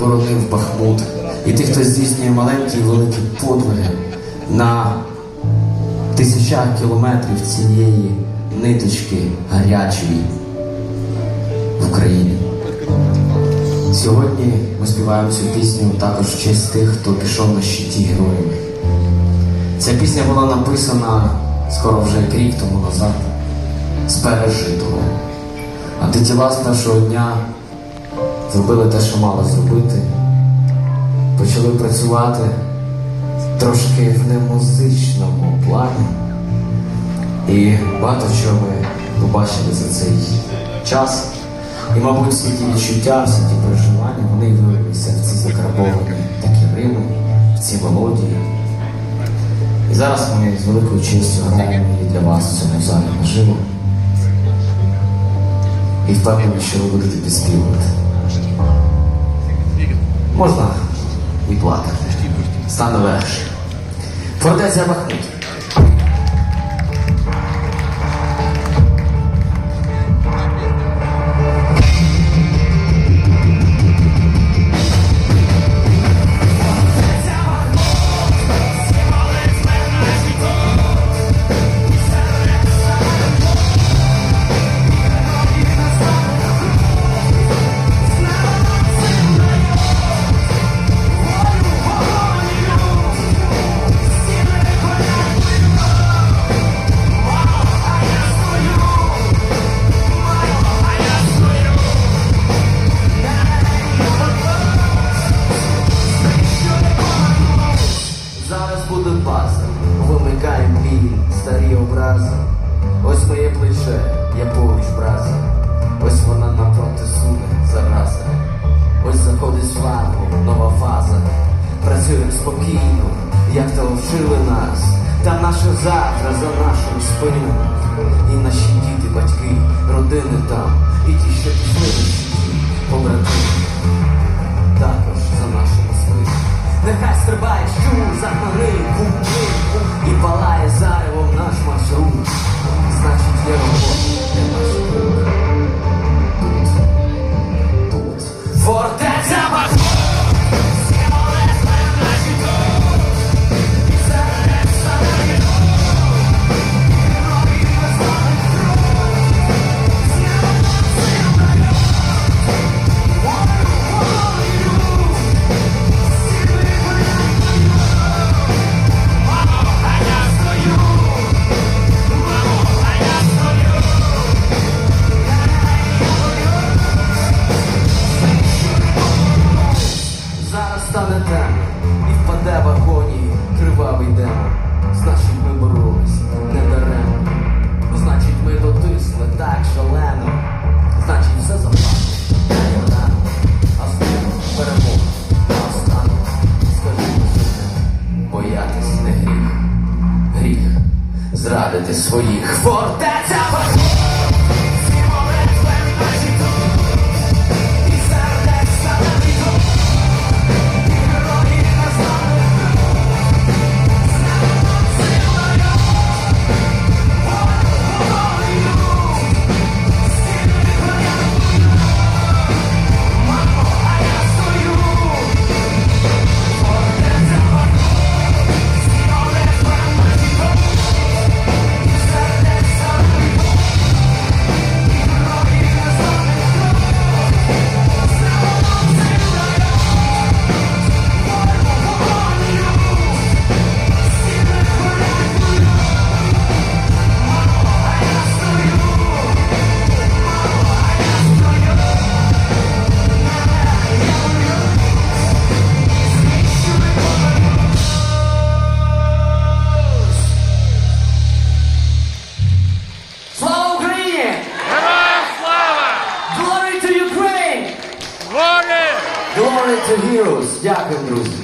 боронив Бахмут, і тих, хто здійснює маленькі і великі подвиги на тисячах кілометрів цієї ниточки гарячої в Україні. Сьогодні ми співаємо цю пісню також в честь тих, хто пішов на щиті героями. Ця пісня була написана скоро вже як рік тому назад, з пережитого. А ті тіла з першого дня зробили те, що мали зробити. Почали працювати трошки в немузичному плані. І багато чого ми побачили за цей час. І, мабуть, всі ті відчуття, всі ті переживання, вони й вилилися в ці закарбовані такі рими, в ці мелодії. І зараз ми з великою честю граємо її для вас в цьому залі наживо. І впевнений, що ви будете підспівувати. Можна і плакати. Стане легше. Фортеця Бахмут. Працюємо спокійно, як то вчили нас. Та наше завтра за нашим спинами. І наші діти, батьки, родини там, і ті, що пішли на також за нашими спинами. Нехай стрибає чому загнани, стане темно і впаде в агонії кривавий демон. Значить, ми боролись не даремно. Значить, ми дотисли так шалено. Значить, все заплатить. А з ним перемога. А останок, скажімо боятись не гріх. Гріх зрадити своїх. Фортеця Heroes! Дякую, друзі!